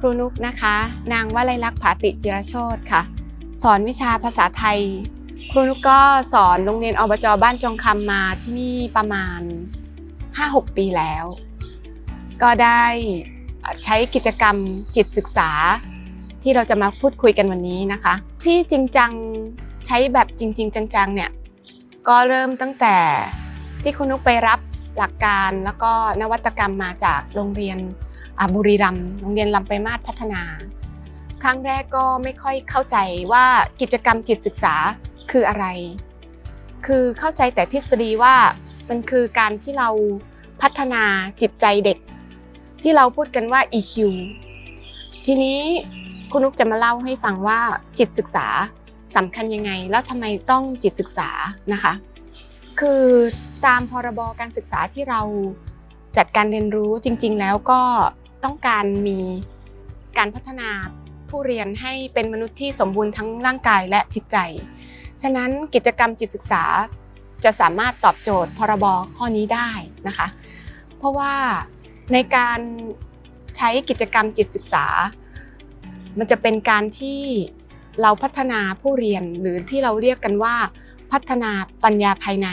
ครูนุกนะคะ นางวลัยลักษณ์ผาติจิรโชตค่ะ สอนวิชาภาษาไทย ครูนุกก็สอนโรงเรียนอบจบ้านจงคำมาที่นี่ประมาณ 5-6 ปีแล้ว ก็ได้ใช้กิจกรรมจิตศึกษา ที่เราจะมาพูดคุยกันวันนี้นะคะ ที่จริงจังใช้แบบจริง ๆ จังๆเนี่ยก็เริ่มตั้งแต่ที่คุณนุกไปรับหลักการแล้วก็นวัตกรรมมาจากโรงเรียน บุรีรัมย์โรงเรียนลำไปมาศพัฒนา ครั้งแรกก็ไม่ค่อยเข้าใจว่ากิจกรรมจิตศึกษาคืออะไร คือเข้าใจแต่ทฤษฎีว่ามันคือการที่เราพัฒนาจิตใจเด็ก ที่เราพูดกันว่า EQ ทีนี้คุณนุกจะมาเล่าให้ฟังว่าจิตศึกษาสำคัญยังไง แล้วทำไมต้องจิตศึกษานะคะ คือตามพรบการศึกษาที่เราจัดการเรียนรู้จริง ๆ แล้วก็ ต้องการมีการพัฒนาผู้เรียนให้เป็นมนุษย์ที่สมบูรณ์ทั้งร่างกายและจิตใจ ฉะนั้นกิจกรรมจิตศึกษาจะสามารถตอบโจทย์พรบข้อนี้ได้นะคะ เพราะว่าในการใช้กิจกรรมจิตศึกษา มันจะเป็นการที่เราพัฒนาผู้เรียนหรือที่เราเรียกกันว่า พัฒนาปัญญาภายใน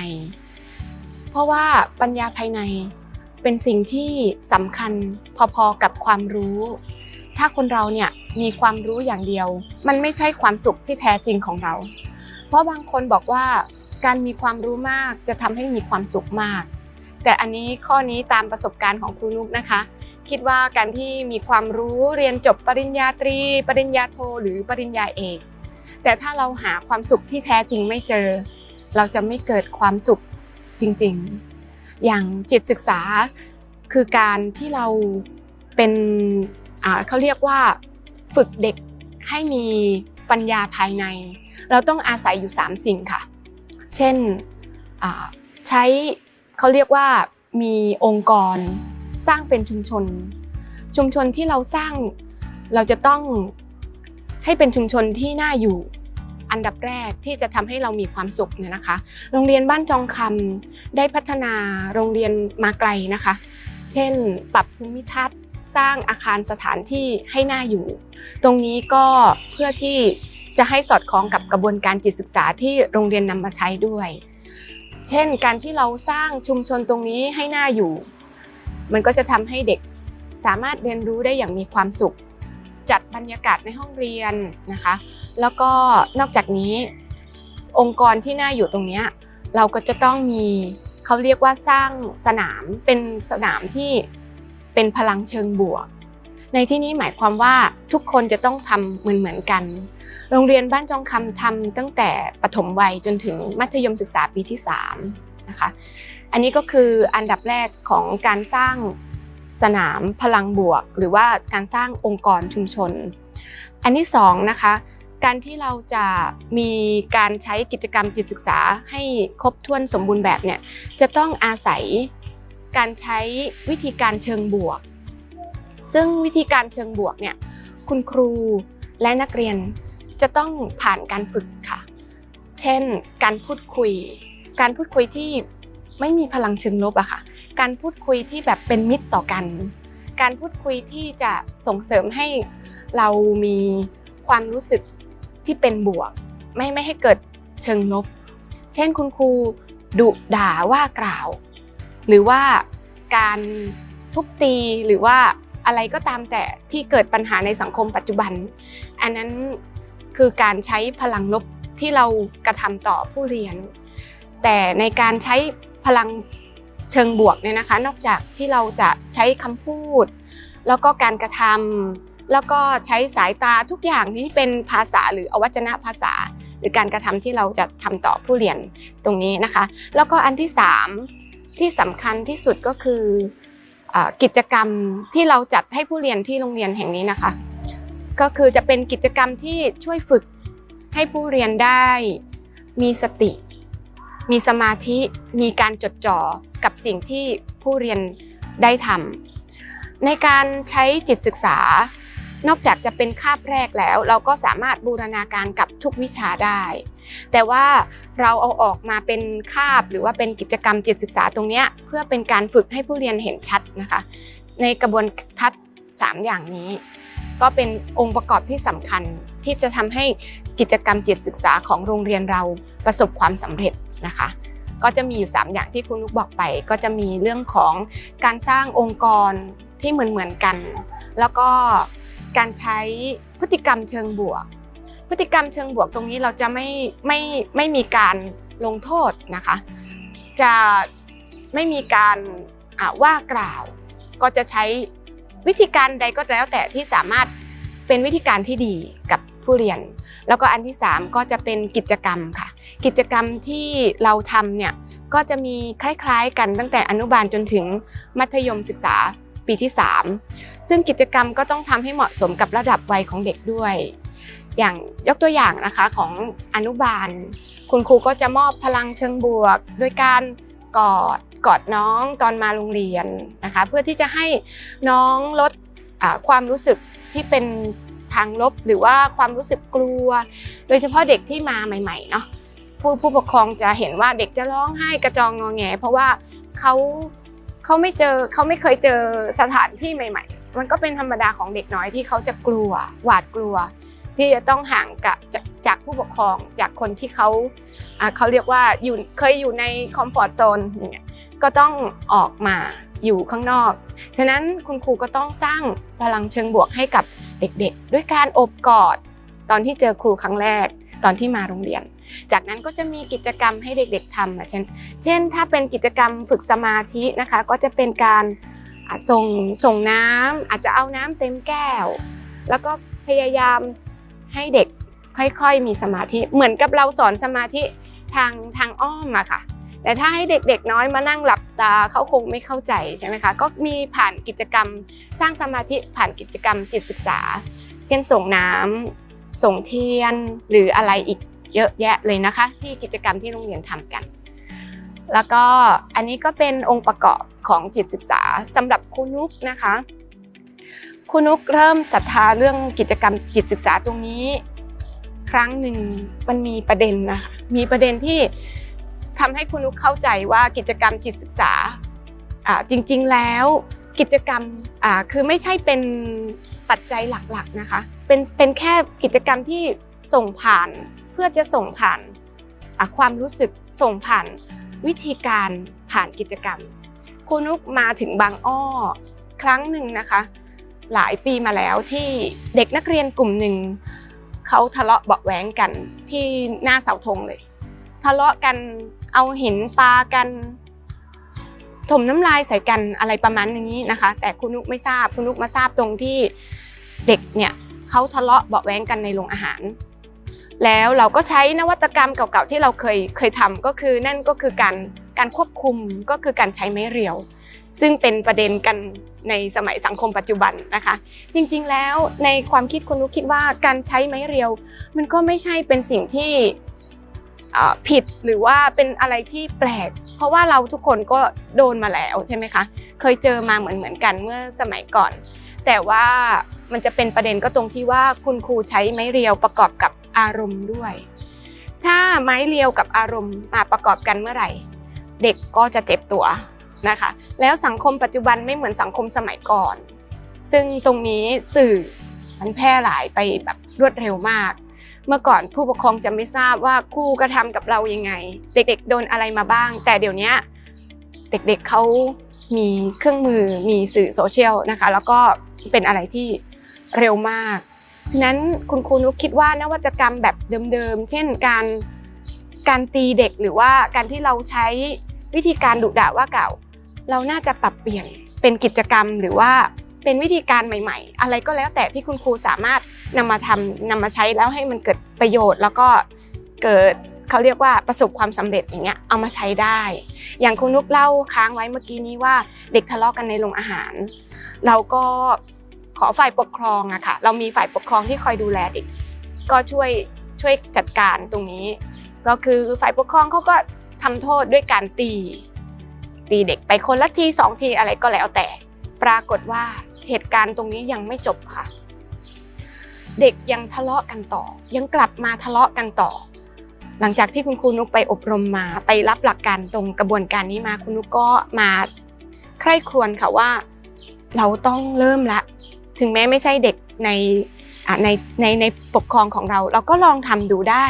เพราะว่าปัญญาภายใน เป็นสิ่งที่สำคัญพอๆกับความรู้ ถ้าคนเราเนี่ยมีความรู้อย่างเดียว มันไม่ใช่ความสุขที่แท้จริงของเรา เพราะบางคนบอกว่าการมีความรู้มากจะทำให้มีความสุขมาก แต่อันนี้ข้อนี้ตามประสบการณ์ของครูนุกนะคะ คิดว่าการที่มีความรู้เรียนจบปริญญาตรี ปริญญาโทหรือปริญญาเอกแต่ถ้าเราหาความสุขที่แท้จริงไม่เจอ เราจะไม่เกิดความสุขจริง ๆ อย่างจิตศึกษาคือการที่เราเป็นเขาเรียกว่าฝึกเด็กให้มีปัญญาภายใน เราต้องอาศัยอยู่ 3 สิ่งค่ะ เช่นใช้เขาเรียกว่ามีองค์กรสร้างเป็นชุมชน ชุมชนที่เราสร้างเราจะต้องให้เป็นชุมชนที่น่าอยู่ อันดับแรกที่จะทำให้เรามีความสุขเนี่ยนะคะ โรงเรียนบ้านจองคำได้พัฒนาโรงเรียนมาไกลนะคะ เช่น ปรับภูมิทัศน์สร้างอาคารสถานที่ให้น่าอยู่ ตรงนี้ก็เพื่อที่จะให้สอดคล้องกับกระบวนการจิตศึกษาที่โรงเรียนนำมาใช้ด้วย เช่น การที่เราสร้างชุมชนตรงนี้ให้น่าอยู่ มันก็จะทำให้เด็กสามารถเรียนรู้ได้อย่างมีความสุข จัดบรรยากาศในห้องเรียนนะคะ แล้วก็นอกจากนี้องค์กรที่น่าอยู่ตรงนี้เราก็จะต้องมีเขาเรียกว่าสร้างสนามเป็นสนามที่เป็นพลังเชิงบวก ในที่นี้หมายความว่าทุกคนจะต้องทำเหมือนเหมือนกัน โรงเรียนบ้านจองคำทำตั้งแต่ปฐมวัยจนถึงมัธยมศึกษาปีที่3นะคะอันนี้ก็คืออันดับแรกของการสร้าง สนามพลังบวก หรือว่าการสร้างองค์กรชุมชน อันที่สองนะคะการที่เราจะมีการใช้กิจกรรมจิตศึกษาให้ครบถ้วนสมบูรณ์แบบเนี่ยจะต้องอาศัยการใช้วิธีการเชิงบวก ซึ่งวิธีการเชิงบวกเนี่ยคุณครูและนักเรียนจะต้องผ่านการฝึกค่ะ เช่น การพูดคุย การพูดคุยที่ไม่มีพลังเชิงลบอะค่ะ การพูดคุยที่แบบเป็นมิตรต่อกัน การพูดคุยที่จะส่งเสริมให้เรามีความรู้สึกที่เป็นบวก ไม่ไม่ให้เกิดเชิงลบ เช่นคุณครูดุด่าว่ากล่าว หรือว่าการทุบตีหรือว่าอะไรก็ตามแต่ที่เกิดปัญหาในสังคมปัจจุบัน อันนั้นคือการใช้พลังลบที่เรากระทำต่อผู้เรียน แต่ในการใช้พลัง เชิงบวกเนี่ยนะคะ นอกจากที่เราจะใช้คำพูด แล้วก็การกระทำแล้วก็ใช้สายตาทุกอย่างที่เป็นภาษาหรืออวัจนภาษา หรือการกระทำที่เราจะทำต่อผู้เรียนตรงนี้นะคะ แล้วก็อันที่สามที่สำคัญที่สุดก็คืออกิจกรรมที่เราจัดให้ผู้เรียนที่โรงเรียนแห่งนี้นะคะ ก็คือจะเป็นกิจกรรมที่ช่วยฝึกให้ผู้เรียนได้มีสติ มีสมาธิมีการจดจ่อกับสิ่งที่ผู้เรียนได้ทำในการใช้จิตศึกษา นอกจากจะเป็นคาบแรกแล้ว เราก็สามารถบูรณาการกับทุกวิชาได้ แต่ว่าเราเอาออกมาเป็นคาบหรือว่าเป็นกิจกรรมจิตศึกษาตรงนี้เพื่อเป็นการฝึกให้ผู้เรียนเห็นชัดนะคะ ในกระบวนทัศน์สามอย่างนี้ก็เป็นองค์ประกอบที่สำคัญที่จะทำให้กิจกรรมจิตศึกษาของโรงเรียนเราประสบความสำเร็จ นะคะ ก็จะมีอยู่ 3 อย่างที่คุณลูกบอกไป ก็จะมีเรื่องของการสร้างองค์กรที่เหมือนเหมือนๆกัน แล้วก็การใช้พฤติกรรมเชิงบวก พฤติกรรมเชิงบวกตรงนี้เราจะไม่ไม่ไม่มีการลงโทษนะคะ จะไม่มีการว่ากล่าว ก็จะใช้วิธีการใดก็แล้วแต่ที่สามารถเป็นวิธีการที่ดีกับ ผู้เรียน แล้วก็อันที่ 3 ก็จะเป็นกิจกรรมค่ะ กิจกรรมที่เราทำเนี่ยก็จะมีคล้ายๆ กันตั้งแต่อนุบาลจนถึงมัธยมศึกษาปีที่ 3 ซึ่งกิจกรรมก็ต้องทำให้เหมาะสมกับระดับวัยของเด็กด้วย อย่างยกตัวอย่างนะคะของอนุบาล คุณครูก็จะมอบพลังเชิงบวกโดยการกอดกอดน้องตอนมาโรงเรียนนะคะ เพื่อที่จะให้น้องลดอ่าความรู้สึกที่เป็น ทางลบ หรือว่าความรู้สึกกลัว โดยเฉพาะเด็กที่มาใหม่ๆเนาะผู้ผู้ปกครองจะเห็นว่าเด็กจะร้องไห้กระจองงอแง เพราะว่าเขาเขาไม่เจอเขาไม่เคยเจอสถานที่ใหม่ ๆ มันก็เป็นธรรมดาของเด็กน้อยที่เขาจะกลัวหวาดกลัว ที่จะต้องห่างกับจากจากผู้ปกครองจากคนที่เขาเขาเรียกว่าอยู่เคยอยู่ในคอมฟอร์ทโซนอย่างเงี้ยก็ต้องออกมา อยู่ข้างนอก ฉะนั้นคุณครูก็ต้องสร้างพลังเชิงบวกให้กับเด็กๆ ด้วยการอบกอด ตอนที่เจอครูครั้งแรกตอนที่มาโรงเรียน จากนั้นก็จะมีกิจกรรมให้เด็กๆทำอะเช่น เช่น ถ้าเป็นกิจกรรมฝึกสมาธินะคะ ก็จะเป็นการส่งส่งน้ำอาจจะเอาน้ำเต็มแก้ว แล้วก็พยายามให้เด็กค่อยๆมีสมาธิ เหมือนกับเราสอนสมาธิทางทางอ้อมอะค่ะ แต่ถ้าให้เด็กๆน้อยมานั่งหลับตาเขาคงไม่เข้าใจใช่ไหมคะก็มีผ่านกิจกรรม สร้างสมาธิผ่านกิจกรรมจิตศึกษา เช่นส่งน้ำส่งเทียนหรืออะไรอีกเยอะแยะเลยนะคะ ที่กิจกรรมที่โรงเรียนทำกัน แล้วก็อันนี้ก็เป็นองค์ประกอบของจิตศึกษาสำหรับครูนุกนะคะครูนุกเริ่มศรัทธาเรื่องกิจกรรมจิตศึกษาตรงนี้ ครั้งหนึ่งมันมีประเด็นนะคะมีประเด็นที่ ทำให้คุณนุกเข้าใจว่ากิจกรรมจิตศึกษาอ่าจริงๆแล้วกิจกรรมอ่าคือไม่ใช่เป็นปัจจัยหลักๆนะคะเป็นเป็นแค่กิจกรรมที่ส่งผ่านเพื่อจะส่งผ่านความรู้สึกส่งผ่านวิธีการผ่านกิจกรรมคุณนุกมาถึงบางอ้อครั้งหนึ่งนะคะ หลายปีมาแล้วที่เด็กนักเรียนกลุ่มหนึ่งเขาทะเลาะเบาะแว้งกันที่หน้าเสาธงเลย ทะเลาะกัน เอาหินปลากันถมน้ำลายใส่กันอะไรประมาณนี้นะคะ แต่คุณนุกไม่ทราบคุณนุกมาทราบตรงที่เด็กเนี่ยเขาทะเลาะเบาแว้งกันในโรงอาหาร แล้วเราก็ใช้นวัตกรรมเก่าๆที่เราเคยเคยทำก็คือนั่นก็คือการการควบคุมก็คือการใช้ไม้เรียว ซึ่งเป็นประเด็นกันในสมัยสังคมปัจจุบันนะคะ จริงๆแล้วในความคิดคุณนุกคิดว่าการใช้ไม้เรียว มันก็ไม่ใช่เป็นสิ่งที่ ผิดหรือว่าเป็นอะไรที่แปลก เพราะว่าเราทุกคนก็โดนมาแล้วใช่ไหมคะ เคยเจอมาเหมือนเหมือนๆกันเมื่อสมัยก่อน แต่ว่ามันจะเป็นประเด็นก็ตรงที่ว่าคุณครูใช้ไม้เรียวประกอบกับอารมณ์ด้วย ถ้าไม้เรียวกับอารมณ์มาประกอบกันเมื่อไหร่ เด็กก็จะเจ็บตัวนะคะ แล้วสังคมปัจจุบันไม่เหมือนสังคมสมัยก่อน ซึ่งตรงนี้สื่อมันแพร่หลายไปแบบรวดเร็วมาก เมื่อก่อนผู้ปกครองจะไม่ทราบว่าครูกระทำกับเรายังไง เด็กๆ โดนอะไรมาบ้าง แต่เดี๋ยวนี้เด็กๆเขามีเครื่องมือมีสื่อโซเชียลนะคะ แล้วก็เป็นอะไรที่เร็วมาก ฉะนั้นคุณครูนุกคิดว่านวัตกรรมแบบเดิมๆ เช่นการการตีเด็กหรือว่าการที่เราใช้วิธีการดุด่าว่าเก่า เราน่าจะปรับเปลี่ยนเป็นกิจกรรมหรือว่า เป็นวิธีการใหม่ ๆ อะไรก็แล้วแต่ที่คุณครูสามารถนำมาทำนำมาใช้แล้วให้มันเกิดประโยชน์ แล้วก็เกิดเขาเรียกว่าประสบความสำเร็จอย่างเงี้ยเอามาใช้ได้ อย่างคุณนุกเล่าค้างไว้เมื่อกี้นี้ว่าเด็กทะเลาะกันในโรงอาหาร เราก็ขอฝ่ายปกครองอะค่ะ เรามีฝ่ายปกครองที่คอยดูแลเด็ก ก็ช่วยช่วยจัดการตรงนี้ ก็คือฝ่ายปกครองเขาก็ทำโทษด้วยการตี ตีเด็กไปคนละทีสองทีอะไรก็แล้วแต่ ปรากฏว่า เหตุการณ์ตรงนี้ยังไม่จบค่ะ เด็กยังทะเลาะกันต่อ ยังกลับมาทะเลาะกันต่อ หลังจากที่คุณครูนุกไปอบรมมาไปรับหลักการตรงกระบวนการนี้มาคุณนุกก็มาใคร่ครวญค่ะว่า เราต้องเริ่มละ ถึงแม้ไม่ใช่เด็กในในในในปกครองของเรา เราก็ลองทำดูได้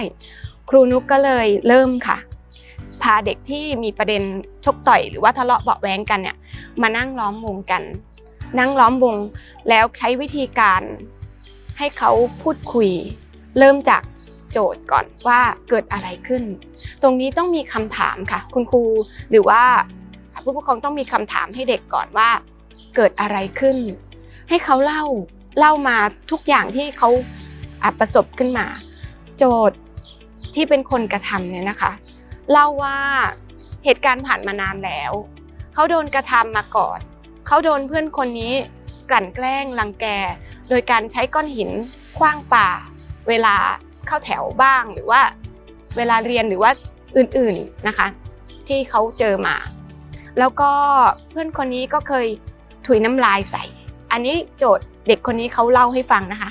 ครูนุกก็เลยเริ่มค่ะพาเด็กที่มีประเด็นชกต่อยหรือว่าทะเลาะเบาะแว้งกันเนี่ยมานั่งล้อมวงกัน นั่งล้อมวงแล้วใช้วิธีการให้เขาพูดคุย เริ่มจากโจทย์ก่อนว่าเกิดอะไรขึ้น ตรงนี้ต้องมีคำถามค่ะ คุณครูหรือว่าผู้ปกครองต้องมีคำถามให้เด็กก่อนว่า เกิดอะไรขึ้น ให้เขาเล่าเล่ามาทุกอย่างที่เขาประสบขึ้นมา โจทย์ที่เป็นคนกระทำเนี่ยนะคะเล่าว่าเหตุการณ์ผ่านมานานแล้ว เขาโดนกระทำมาก่อน เขาโดนเพื่อนคนนี้กลั่นแกล้งรังแก โดยการใช้ก้อนหินคว้างป่า เวลาเข้าแถวบ้างหรือว่าเวลาเรียนหรือว่าอื่นๆนะคะ ที่เขาเจอมา แล้วก็เพื่อนคนนี้ก็เคยถุยน้ำลายใส่ อันนี้โจทย์เด็กคนนี้เขาเล่าให้ฟังนะคะ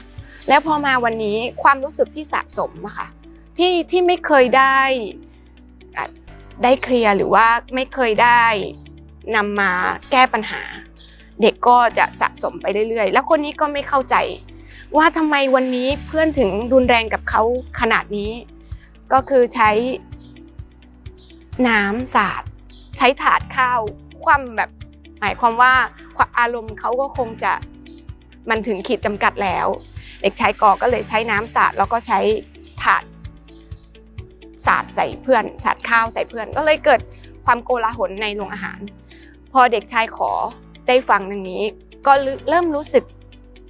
แล้วพอมาวันนี้ความรู้สึกที่สะสมอะค่ะที่ที่ไม่เคยได้ได้เคลียร์หรือว่าไม่เคยได้ นำมาแก้ปัญหา เด็กก็จะสะสมไปเรื่อยๆ แล้วคนนี้ก็ไม่เข้าใจ ว่าทำไมวันนี้เพื่อนถึงรุนแรงกับเขาขนาดนี้ ก็คือใช้น้ำสาดใช้ถาดข้าวคว่ำแบบหมายความว่าอารมณ์เขาก็คงจะมันถึงขีดจำกัดแล้ว เด็กชายกอก็เลยใช้น้ำสาดแล้วก็ใช้ถาดสาดใส่เพื่อนสาดข้าวใส่เพื่อน ก็เลยเกิดความโกลาหลในโรงอาหาร อเด็กชายขอได้ฟังดังนี้ ก็เริ่มรู้สึก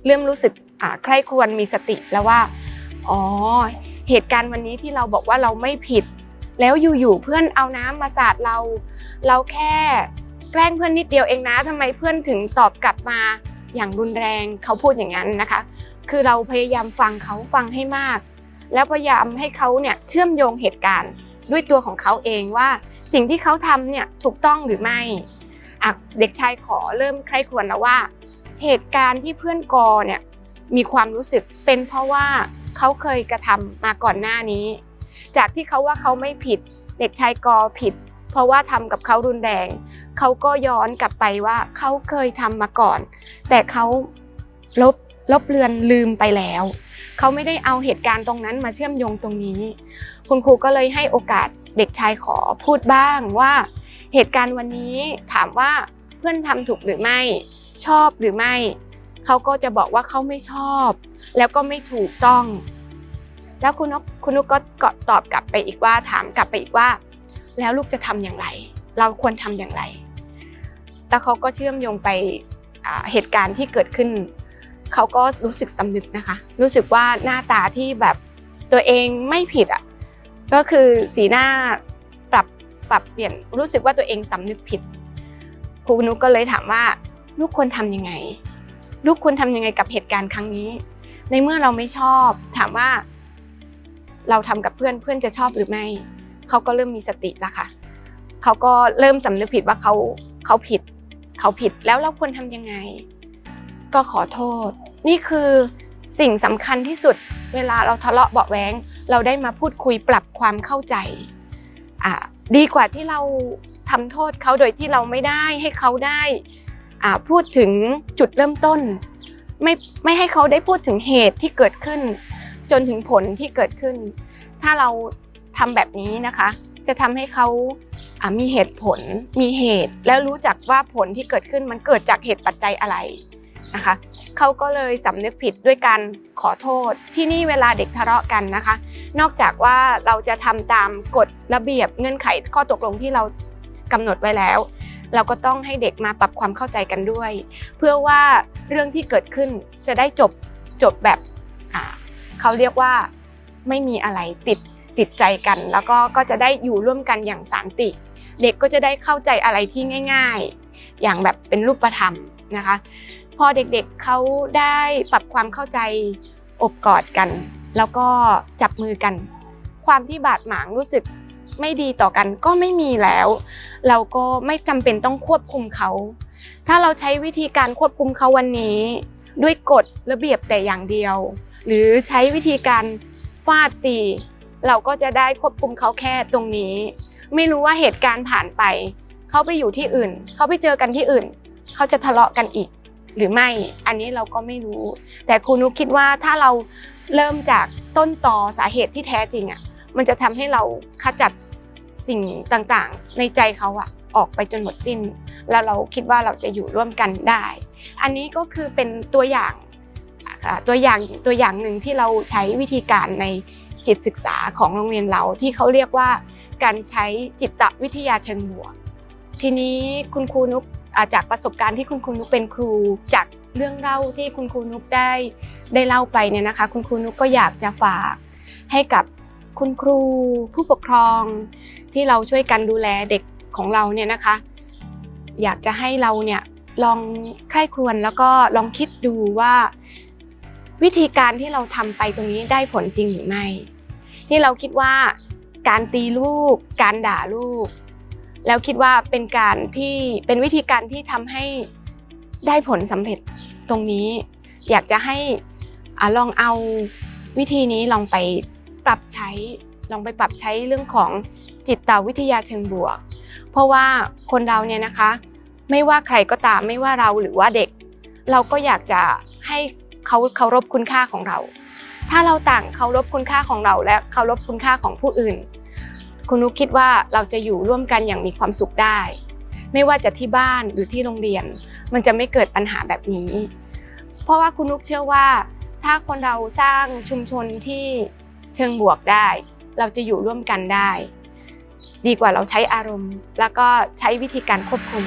เริ่มรู้สึกอ่าใคร่ครวญมีสติแล้วว่าอ๋อเหตุการณ์วันนี้ที่เราบอกว่าเราไม่ผิด แล้วอยู่ๆเพื่อนเอาน้ำมาสาดเรา เราแค่แกล้งเพื่อนนิดเดียวเองนะทำไมเพื่อนถึงตอบกลับมาอย่างรุนแรงเขาพูดอย่างนั้นนะคะ คือเราพยายามฟังเขาฟังให้มาก แล้วพยายามให้เขาเนี่ยเชื่อมโยงเหตุการณ์ด้วยตัวของเขาเองว่า สิ่งที่เขาทำเนี่ยถูกต้องหรือไม่ เด็กชายขอเริ่มใคร่ครวญแล้วว่า เหตุการณ์ที่เพื่อนกอเนี่ยมีความรู้สึกเป็นเพราะว่าเขาเคยกระทำมาก่อนหน้านี้ จากที่เขาว่าเขาไม่ผิด เด็กชายกอผิด เพราะว่าทำกับเขารุนแรงเขาก็ย้อนกลับไปว่าเขาเคยทำมาก่อน แต่เขาลบลบเลือนลืมไปแล้วเขาไม่ได้เอาเหตุการณ์ตรงนั้นมาเชื่อมโยงตรงนี้ คุณครูก็เลยให้โอกาสเด็กชายขอพูดบ้างว่า เหตุการณ์วันนี้ถามว่าเพื่อนทำถูกหรือไม่ ชอบหรือไม่ เขาก็จะบอกว่าเขาไม่ชอบ แล้วก็ไม่ถูกต้อง แล้วคุณนกคุณนุกก็ตอบกลับไปอีกว่าถามกลับไปอีกว่า แล้วลูกจะทำอย่างไร เราควรทำอย่างไรแล้วเขาก็เชื่อมโยงไปเหตุการณ์ที่เกิดขึ้น เขาก็รู้สึกสำนึกนะคะ รู้สึกว่าหน้าตาที่แบบตัวเองไม่ผิดอะก็คือสีหน้า ปรับเปลี่ยนรู้สึกว่าตัวเองสำนึกผิด ครูนุกก็เลยถามว่า ลูกควรทำยังไง ลูกควรทำยังไงกับเหตุการณ์ครั้งนี้ ในเมื่อเราไม่ชอบ ถามว่า เราทำกับเพื่อนเพื่อนจะชอบหรือไม่เขาก็เริ่มมีสติแล้วค่ะเขาก็เริ่มสำนึกผิดว่าเขาเขาผิด เขาผิดแล้วเราควรทำยังไง ก็ขอโทษ นี่คือสิ่งสำคัญที่สุด เวลาเราทะเลาะเบาะแว้งเราได้มาพูดคุยปรับความเข้าใจอ่า ดีกว่าที่เราทำโทษเขาโดยที่เราไม่ได้ให้เขาได้พูดถึงจุดเริ่มต้น ไม่ไม่ให้เขาได้พูดถึงเหตุที่เกิดขึ้น จนถึงผลที่เกิดขึ้น ถ้าเราทำแบบนี้นะคะ จะทำให้เขามีเหตุผล มีเหตุ แล้วรู้จักว่าผลที่เกิดขึ้นมันเกิดจากเหตุปัจจัยอะไร นะคะ เขาก็เลยสำนึกผิดด้วยการขอโทษ ที่นี่เวลาเด็กทะเลาะกันนะคะ นอกจากว่าเราจะทำตามกฎระเบียบเงื่อนไขข้อตกลงที่เรากำหนดไว้แล้ว เราก็ต้องให้เด็กมาปรับความเข้าใจกันด้วย เพื่อว่าเรื่องที่เกิดขึ้นจะได้จบจบแบบเขาเรียกว่าไม่มีอะไรติดติดใจกัน แล้วก็ก็จะได้อยู่ร่วมกันอย่างสันติ เด็กก็จะได้เข้าใจอะไรที่ง่าย ๆ อย่างแบบเป็นรูปธรรมนะคะ พอเด็กๆเขาได้ปรับความเข้าใจอบกอดกัน แล้วก็จับมือกัน ความที่บาดหมางรู้สึกไม่ดีต่อกันก็ไม่มีแล้ว เราก็ไม่จำเป็นต้องควบคุมเขา ถ้าเราใช้วิธีการควบคุมเขาวันนี้ ด้วยกฎระเบียบแต่อย่างเดียว หรือใช้วิธีการฟาดตี เราก็จะได้ควบคุมเขาแค่ตรงนี้ ไม่รู้ว่าเหตุการณ์ผ่านไป เขาไปอยู่ที่อื่น เขาไปเจอกันที่อื่น เขาจะทะเลาะกันอีก หรือไม่อันนี้เราก็ไม่รู้ แต่ครูนุกคิดว่าถ้าเราเริ่มจากต้นตอสาเหตุที่แท้จริงอะมันจะทำให้เราขจัดสิ่งต่างๆ ในใจเขาอะออกไปจนหมดสิ้น แล้วเราคิดว่าเราจะอยู่ร่วมกันได้ อันนี้ก็คือเป็นตัวอย่างตัวอย่างตัวอย่างหนึ่งที่เราใช้วิธีการในจิตศึกษาของโรงเรียนเราที่เขาเรียกว่าการใช้จิตวิทยาเชิงบวก ทีนี้คุณครูนุก จากประสบการณ์ที่คุณครูนุกเป็นครู จากเรื่องเล่าที่คุณครูนุกได้ได้เล่าไปเนี่ยนะคะ คุณครูนุกก็อยากจะฝากให้กับคุณครูผู้ปกครอง ที่เราช่วยกันดูแลเด็กของเราเนี่ยนะคะ อยากจะให้เราเนี่ยลองใคร่ครวญแล้วก็ลองคิดดูว่า วิธีการที่เราทำไปตรงนี้ได้ผลจริงหรือไม่ ที่เราคิดว่าการตีลูก การด่าลูก แล้วคิดว่าเป็นการที่เป็นวิธีการที่ทำให้ได้ผลสำเร็จตรงนี้ อยากจะให้อลองเอาวิธีนี้ลองไปปรับใช้ลองไปปรับใช้เรื่องของจิตวิทยาเชิงบวก เพราะว่าคนเราเนี่ยนะคะ ไม่ว่าใครก็ตามไม่ว่าเราหรือว่าเด็ก เราก็อยากจะให้เขาเคารพคุณค่าของเรา ถ้าเราต่างเคารพคุณค่าของเราและเคารพคุณค่าของผู้อื่น คุณนุกคิดว่าเราจะอยู่ร่วมกันอย่างมีความสุขได้ ไม่ว่าจะที่บ้านหรือที่โรงเรียน มันจะไม่เกิดปัญหาแบบนี้ เพราะว่าคุณนุกเชื่อว่า ถ้าคนเราสร้างชุมชนที่เชิงบวกได้ เราจะอยู่ร่วมกันได้ ดีกว่าเราใช้อารมณ์ แล้วก็ใช้วิธีการควบคุม